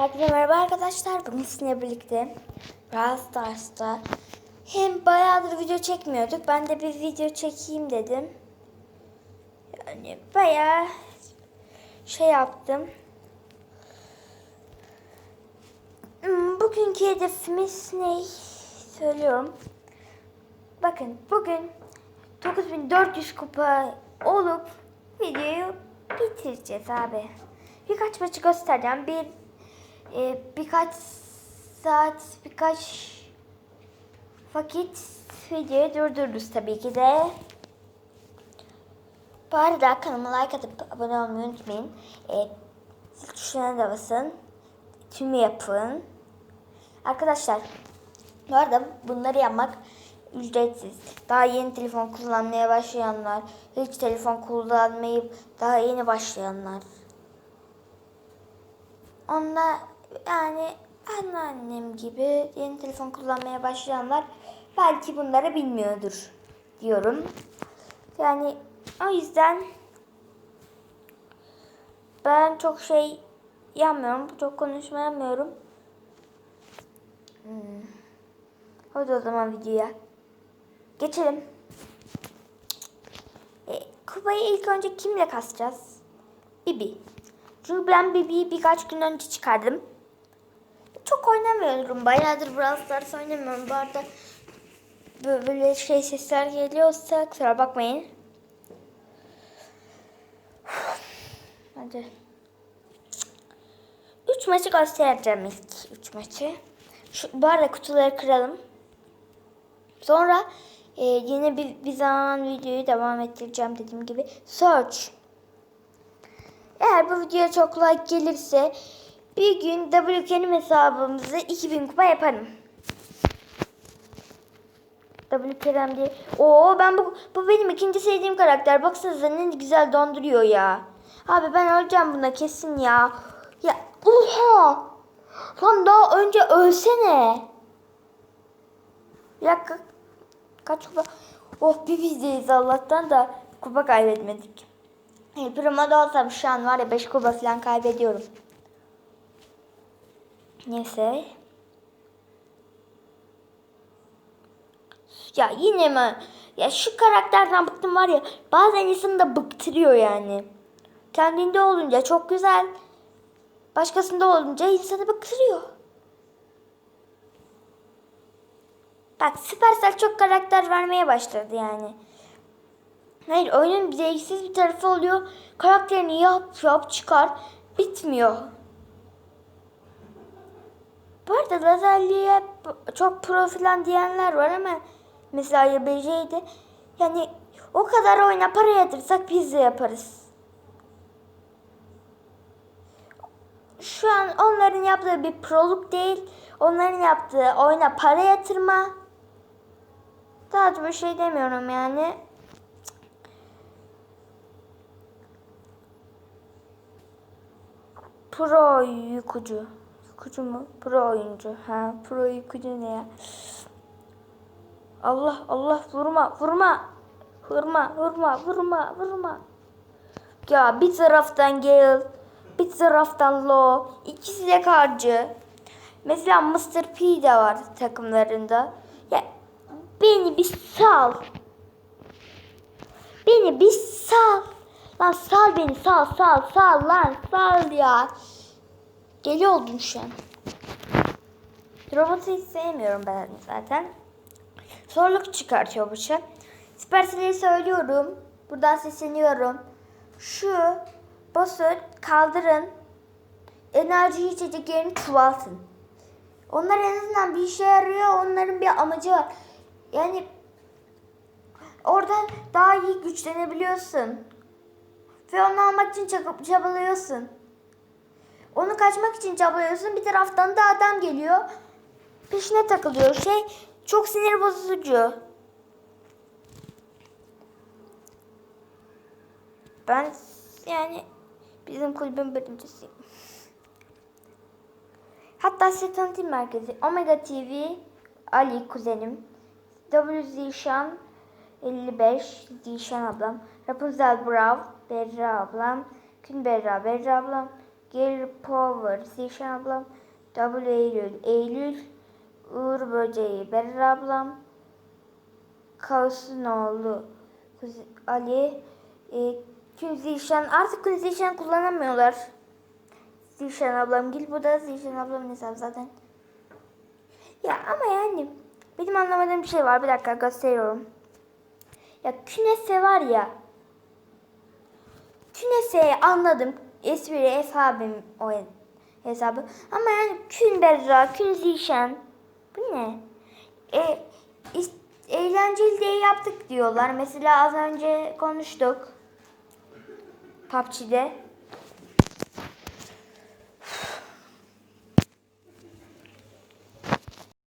Herkese merhaba arkadaşlar. Bugün sizinle birlikte Brawl Stars'ta hem bayağıdır video çekmiyorduk. Ben de bir video çekeyim dedim. Yani bayağı şey yaptım. Hmm, Bugünkü hedefimiz ne? Söylüyorum. Bakın bugün 9400 kupa olup videoyu bitireceğiz abi. Birkaç maçı göstereceğim. Bir e, birkaç saat, birkaç vakit videoyu durdururuz tabii ki de. Bu arada kanalıma like atıp abone olmayı unutmayın. E, zil tuşuna da basın. Tümü yapın. Arkadaşlar bu arada bunları yapmak ücretsiz. Daha yeni telefon kullanmaya başlayanlar, hiç telefon kullanmayıp daha yeni başlayanlar. Onlar yani anneannem gibi yeni telefon kullanmaya başlayanlar belki bunları bilmiyordur diyorum. Yani o yüzden ben çok şey yapmıyorum, çok konuşmayamıyorum. Hmm. Hadi o zaman videoya geçelim. E, kupayı ilk önce kimle kasacağız? Bibi. Çünkü ben Bibi'yi birkaç gün önce çıkardım. Çok oynamıyorum. Bayağıdır Brawl Stars oynamıyorum. Bu arada bö- böyle şey sesler geliyorsa kusura bakmayın. Hadi. Üç maçı göstereceğim ilk üç maçı. Şu, bu arada kutuları kıralım. Sonra e, yine bir, bir zaman videoyu devam ettireceğim dediğim gibi. Search. Eğer bu videoya çok like gelirse bir gün WK'nin hesabımızı 2000 kupa yaparım. WK'den diye. Oo ben bu bu benim ikinci sevdiğim karakter. Baksanıza ne güzel donduruyor ya. Abi ben öleceğim buna kesin ya. Ya oha. Lan daha önce ölsene. Bir dakika. Kaç kupa? Oh bir bizdeyiz Allah'tan da kupa kaybetmedik. Primo'da olsam şu an var ya 5 kupa falan kaybediyorum. Neyse. Ya yine mi? Ya şu karakterden bıktım var ya. Bazen insanı da bıktırıyor yani. Kendinde olunca çok güzel. Başkasında olunca insanı bıktırıyor. Bak Supercell çok karakter vermeye başladı yani. Hayır oyunun zevksiz bir tarafı oluyor. Karakterini yap yap çıkar. Bitmiyor. Bu arada Lazerli'ye çok pro falan diyenler var ama mesela YBC'ydi. Yani o kadar oyuna para yatırsak de yaparız. Şu an onların yaptığı bir proluk değil. Onların yaptığı oyuna para yatırma. Daha da bir şey demiyorum yani. Pro yıkıcı. Yıkıcı mı? Pro oyuncu. Ha, pro yıkıcı ne ya? Allah Allah vurma vurma. Vurma vurma vurma vurma. Ya bir taraftan Gale, bir taraftan Lo. İkisi de karcı. Mesela Mr. P de var takımlarında. Ya beni bir sal. Beni bir sal. Lan sal beni sal sal sal lan sal ya. Deli oldum şu an. Robotu hiç sevmiyorum ben zaten. Zorluk çıkartıyor bu şey. Supercell'e söylüyorum. Buradan sesleniyorum. Şu boss'u kaldırın. Enerji içeceklerini çoğaltın. Onlar en azından bir işe yarıyor. Onların bir amacı var. Yani oradan daha iyi güçlenebiliyorsun. Ve onu almak için çab- çabalıyorsun. Onu kaçmak için çabalıyorsun. Bir taraftan da adam geliyor. Peşine takılıyor. Şey çok sinir bozucu. Ben yani bizim kulübün birincisiyim. Hatta size tanıtım merkezi Omega TV Ali kuzenim. W Zişan 55 Zişan ablam. Rapunzel Brav Berra ablam. Gün Berra Berra ablam. Gel Power, Zişan ablam, W Eylül, Eylül, Uğur Böceği, Berra ablam, Kavsunoğlu, Ali, e, Küm Zişan, artık Küm Zişan kullanamıyorlar. Zişan ablam, Gil bu da Zişan ablamın hesabı zaten. Ya ama yani benim anlamadığım bir şey var. Bir dakika gösteriyorum. Ya künese var ya. Künese'yi anladım. Espri hesabım o hesabı. Ama yani kün berra, kün zişan. Bu ne? E, is- eğlenceli diye yaptık diyorlar. Mesela az önce konuştuk. PUBG'de.